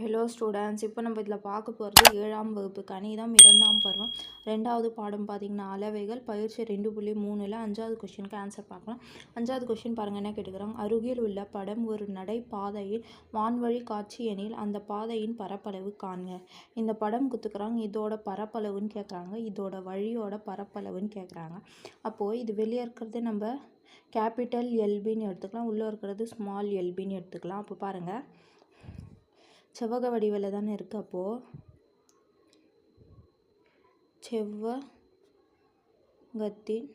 Hello students இப்போ நம்ம இதில் பார்க்க போகிறது ஏழாம் வகுப்பு கணிதம் இரண்டாம் பருவம். ரெண்டாவது பாடம் பார்த்திங்கன்னா அளவைகள் பயிற்சி ரெண்டு புள்ளி மூணில் அஞ்சாவது கொஷினுக்கு ஆன்சர் பார்க்கலாம். அஞ்சாவது கொஷின் பாருங்கள் என்ன கேட்டுக்கிறாங்க? அருகில் உள்ள படம் ஒரு நடை பாதையில் வான்வழி காட்சி எனில் அந்த பாதையின் பரப்பளவு காண்க. இந்த படம் குத்துக்கிறாங்க இதோட பரப்பளவுன்னு கேட்குறாங்க இதோட வழியோட பரப்பளவுன்னு கேட்குறாங்க. அப்போது இது வெளியே இருக்கிறது நம்ம கேபிட்டல் எல்பின்னு எடுத்துக்கலாம் உள்ளே இருக்கிறது ஸ்மால் எல்பின்னு எடுத்துக்கலாம். அப்போ பாருங்கள் செவ்வக வடிவில் தானே இருக்குது அப்போது செவ்வகத்தின்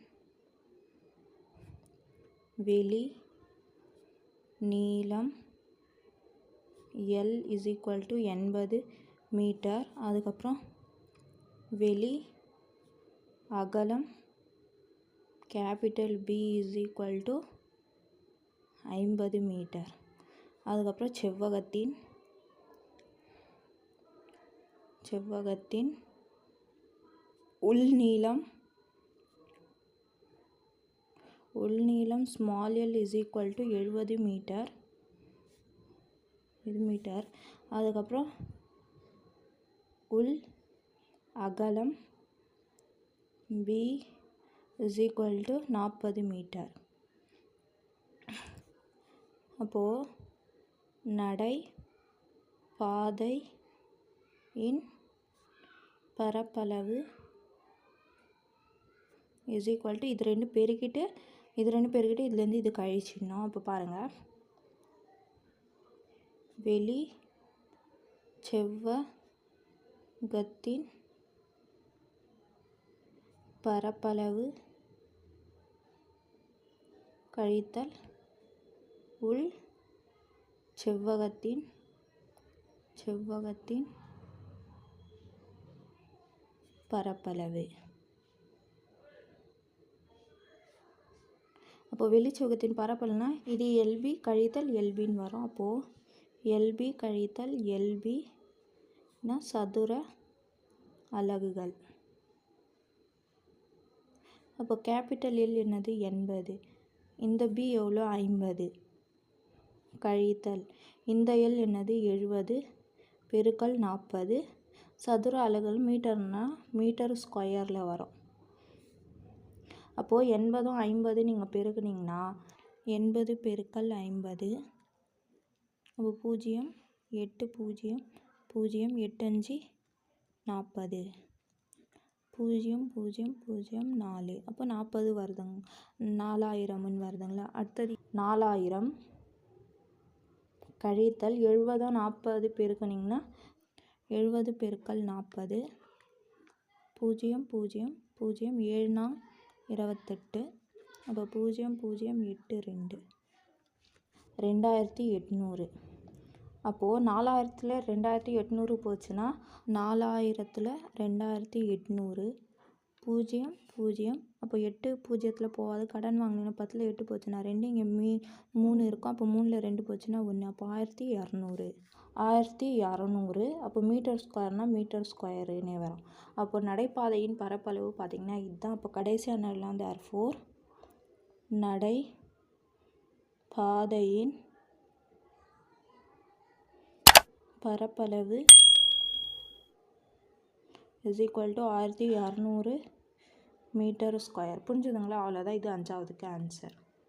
வெளி நீளம் எல் இஸ் ஈக்குவல் டு எண்பது மீட்டர் அதுக்கப்புறம் வெளி அகலம் capital B is equal to ஐம்பது மீட்டர் அதுக்கப்புறம் செவ்வகத்தின் செவ்வகத்தின் உள்நீளம் உள்நீளம் small L is equal to எழுபது மீட்டர் இது மீட்டர் அதுக்கப்புறம் உள் அகலம் பி இஸ் ஈக்குவல் டு நாற்பது மீட்டர் அப்போது நடை பாதை இன் பரப்பளவு இஸ் ஈக்குவல் டு இது ரெண்டு பெருக்கிட்டு இது ரெண்டு பெருக்கிட்டு இதுலேருந்து இது கழிச்சிடணும். அப்போ பாருங்கள் வெளி செவ்வகத்தின் பரப்பளவு கழித்தல் உள் செவ்வகத்தின் செவ்வகத்தின் பரப்பளவு. அப்போது வெளிச்சோகத்தின் பரப்பளவுனா இது எல்பி கழித்தல் எல்பின்னு வரும். அப்போது எல்பி கழித்தல் எல்பினா சதுர அலகுகள். அப்போ கேபிட்டல் எல் என்னது? எண்பது. இந்த பி எவ்வளோ? ஐம்பது. கழித்தல். இந்த எல் என்னது? எழுபது. பெருக்கல் நாற்பது. சதுர அலகுகள் மீட்டர்னால் மீட்டர் ஸ்கொயரில் வரும். அப்போது எண்பதும் ஐம்பது நீங்கள் பெருக்குனிங்கன்னா எண்பது பெருக்கல் ஐம்பது அப்போ பூஜ்ஜியம் எட்டு பூஜ்ஜியம் பூஜ்ஜியம் எட்டஞ்சு நாற்பது பூஜ்ஜியம் பூஜ்ஜியம் பூஜ்ஜியம் நாலு. அப்போ நாற்பது வருதுங்க நாலாயிரம்னு வருதுங்களா? அடுத்தது நாலாயிரம் கழித்தல் எழுபதும் நாற்பது பெருக்குனிங்கன்னா எழுபது பெருக்கல் நாற்பது. பூஜ்ஜியம் பூஜ்ஜியம் பூஜ்ஜியம் ஏழுனா இருபத்தெட்டு அப்போ பூஜ்ஜியம் பூஜ்ஜியம் எட்டு ரெண்டு. ரெண்டாயிரத்தி எட்நூறு. அப்போது நாலாயிரத்தில் ரெண்டாயிரத்தி எட்நூறு போச்சுன்னா நாலாயிரத்தில் ரெண்டாயிரத்தி எட்நூறு. பூஜ்ஜியம் பூஜ்ஜியம். அப்போ எட்டு பூஜ்ஜியத்தில் போகாது. கடன் வாங்கினீங்கன்னா பத்தில் எட்டு போச்சுன்னா ரெண்டு இங்கே மீ மூணு இருக்கும். அப்போ மூணில் ரெண்டு போச்சுன்னா ஒன்று அப்போ ஆயிரத்தி இரநூறு. ஆயிரத்தி இரநூறு. அப்போ மீட்டர் ஸ்கொயர்னால் மீட்டர் ஸ்கொயருன்னே வரும். அப்போ நடைபாதையின் பரப்பளவு பார்த்திங்கன்னா இதுதான் அப்போ கடைசியாக என்னெல்லாம் தேர் ஃபோர் நடை பாதையின் பரப்பளவு இஸ் ஈக்குவல் டு ஆயிரத்தி இரநூறு மீட்டர் ஸ்கொயர் புரிஞ்சுதுங்களா? அவ்வளோதான் இது அஞ்சாவதுக்கு ஆன்சர்